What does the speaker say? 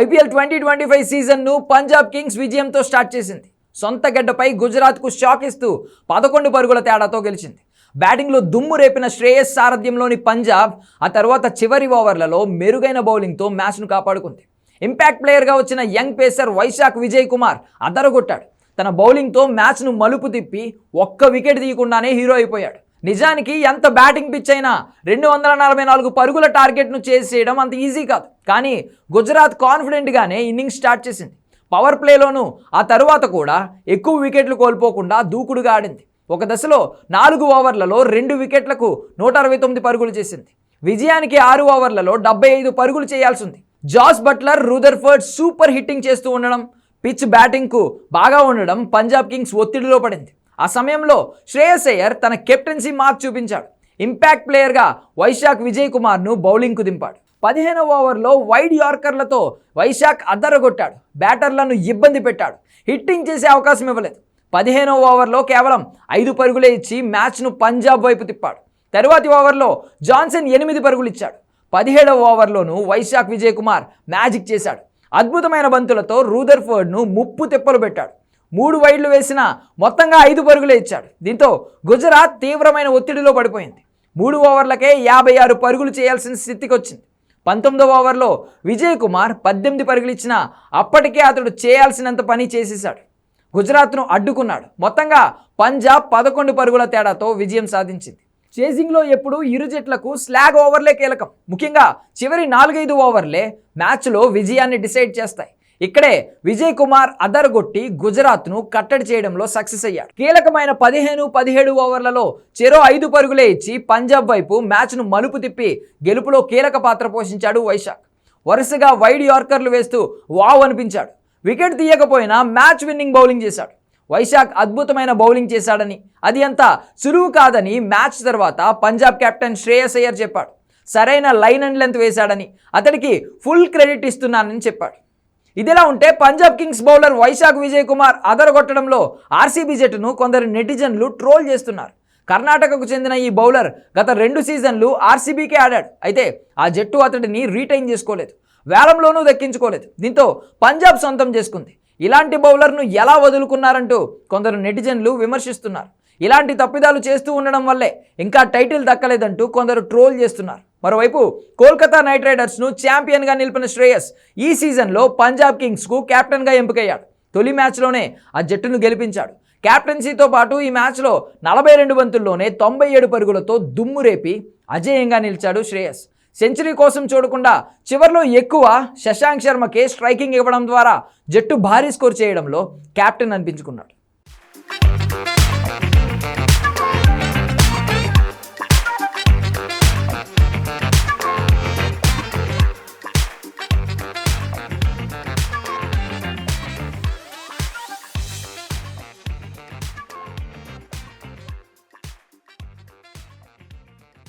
IPL twenty twenty five సీజన్ను Punjab Kings విజయంతో start చేసింది. సొంత గడ్డపై గుజరాత్కు షాక్ ఇస్తూ పదకొండు పరుగుల తేడాతో గెలిచింది. బ్యాటింగ్లో దుమ్ము రేపిన శ్రేయస్ సారథ్యంలోని పంజాబ్ ఆ తర్వాత చివరి ఓవర్లలో మెరుగైన బౌలింగ్తో మ్యాచ్ను కాపాడుకుంది. ఇంపాక్ట్ ప్లేయర్గా వచ్చిన యంగ్ పేసర్ వైశాఖ్ విజయ్ కుమార్ అదరగొట్టాడు. తన బౌలింగ్తో మ్యాచ్ను మలుపు తిప్పి ఒక్క వికెట్ తీయకుండానే హీరో అయిపోయాడు. నిజానికి ఎంత బ్యాటింగ్ పిచ్ అయినా రెండు వందల నలభై నాలుగు పరుగుల టార్గెట్ను చేసేయడం అంత ఈజీ కాదు. కానీ గుజరాత్ కాన్ఫిడెంట్గానే ఇన్నింగ్స్ స్టార్ట్ చేసింది. పవర్ ప్లేలోనూ ఆ తరువాత కూడా ఎక్కువ వికెట్లు కోల్పోకుండా దూకుడుగా ఆడింది. ఒక దశలో నాలుగు ఓవర్లలో రెండు వికెట్లకు నూట అరవై తొమ్మిది పరుగులు చేసింది. విజయానికి ఆరు ఓవర్లలో డెబ్బై ఐదు పరుగులు చేయాల్సి ఉంది Jos Buttler Rutherford super hitting చేస్తూ ఉండడం పిచ్ బ్యాటింగ్కు బాగా ఉండడం పంజాబ్ కింగ్స్ ఒత్తిడిలో పడింది. ఆ సమయంలో శ్రేయస్ అయ్యర్ తన కెప్టెన్సీ మార్క్ చూపించాడు. ఇంపాక్ట్ ప్లేయర్గా వైశాఖ్ విజయ్ కుమార్ను బౌలింగ్కు దింపాడు. పదిహేనవ ఓవర్లో వైడ్ యార్కర్లతో వైశాఖ్ అద్దరగొట్టాడు. బ్యాటర్లను ఇబ్బంది పెట్టాడు. హిట్టింగ్ చేసే అవకాశం ఇవ్వలేదు. పదిహేనవ ఓవర్లో కేవలం ఐదు పరుగులే ఇచ్చి మ్యాచ్ను పంజాబ్ వైపు తిప్పాడు. తరువాతి ఓవర్లో జాన్సన్ ఎనిమిది పరుగులు ఇచ్చాడు. పదిహేడవ ఓవర్లోనూ వైశాఖ్ విజయ్ కుమార్ మ్యాజిక్ చేశాడు. అద్భుతమైన బంతులతో రూదర్ఫర్డ్ను ముప్పు తిప్పలు పెట్టాడు. మూడు వైడ్లు వేసిన మొత్తంగా ఐదు పరుగులే ఇచ్చాడు. దీంతో గుజరాత్ తీవ్రమైన ఒత్తిడిలో పడిపోయింది. మూడు ఓవర్లకే యాభై ఆరు పరుగులు చేయాల్సిన స్థితికి వచ్చింది పంతొమ్మిదవ ఓవర్లో విజయ్ కుమార్ పద్దెనిమిది పరుగులు ఇచ్చిన అప్పటికే అతడు చేయాల్సినంత పని చేసేశాడు. గుజరాత్ను అడ్డుకున్నాడు. మొత్తంగా పంజాబ్ పదకొండు పరుగుల తేడాతో విజయం సాధించింది. చేసింగ్లో ఎప్పుడు ఇరు జట్లకు స్లాగ్ ఓవర్లే కీలకం. ముఖ్యంగా చివరి నాలుగైదు ఓవర్లే మ్యాచ్లో విజయాన్ని డిసైడ్ చేస్తాయి. ఇక్కడే విజయ్ కుమార్ అదరగొట్టి గుజరాత్ను కట్టడి చేయడంలో సక్సెస్ అయ్యాడు. కీలకమైన పదిహేను పదిహేడు ఓవర్లలో చెరో ఐదు పరుగులే ఇచ్చి పంజాబ్ వైపు మ్యాచ్ను మలుపు తిప్పి గెలుపులో కీలక పాత్ర పోషించాడు వైశాఖ్. వరుసగా వైడ్ యార్కర్లు వేస్తూ వావ్ అనిపించాడు. వికెట్ తీయకపోయినా మ్యాచ్ విన్నింగ్ బౌలింగ్ చేశాడు. వైశాఖ్ అద్భుతమైన బౌలింగ్ చేశాడని అది అంత సులువు కాదని మ్యాచ్ తర్వాత పంజాబ్ కెప్టెన్ శ్రేయస్ అయ్యర్ చెప్పాడు. సరైన లైన్ అండ్ లెంత్ వేశాడని అతడికి ఫుల్ క్రెడిట్ ఇస్తున్నానని చెప్పాడు. ఇదిలా ఉంటే పంజాబ్ కింగ్స్ బౌలర్ వైశాఖ్ విజయ్ కుమార్ అదరగొట్టడంలో ఆర్సీబీ జట్టును కొందరు నెటిజన్లు ట్రోల్ చేస్తున్నారు. కర్ణాటకకు చెందిన ఈ బౌలర్ గత రెండు సీజన్లు ఆర్సీబీకే ఆడాడు. అయితే ఆ జట్టు అతడిని రీటైన్ చేసుకోలేదు. వేలంలోనూ దక్కించుకోలేదు. దీంతో పంజాబ్ సొంతం చేసుకుంది. ఇలాంటి బౌలర్ను ఎలా వదులుకున్నారంటూ కొందరు నెటిజన్లు విమర్శిస్తున్నారు. ఇలాంటి తప్పిదాలు చేస్తూ ఉండడం వల్లే ఇంకా టైటిల్ దక్కలేదంటూ కొందరు ట్రోల్ చేస్తున్నారు. మరోవైపు కోల్కతా నైట్ రైడర్స్ను ఛాంపియన్గా నిలిపిన శ్రేయస్ ఈ సీజన్లో పంజాబ్ కింగ్స్కు కెప్టెన్గా ఎంపికయ్యాడు. తొలి మ్యాచ్లోనే ఆ జట్టును గెలిపించాడు. కెప్టెన్సీతో పాటు ఈ మ్యాచ్లో నలభై రెండు బంతుల్లోనే తొంభై ఏడు పరుగులతో దుమ్ము రేపి అజేయంగా నిలిచాడు శ్రేయస్. సెంచరీ కోసం చూడకుండా చివర్లో ఎక్కువ శశాంక్ శర్మకే స్ట్రైకింగ్ ఇవ్వడం ద్వారా జట్టు భారీ స్కోర్ చేయడంలో కెప్టెన్ అనిపించుకున్నాడు.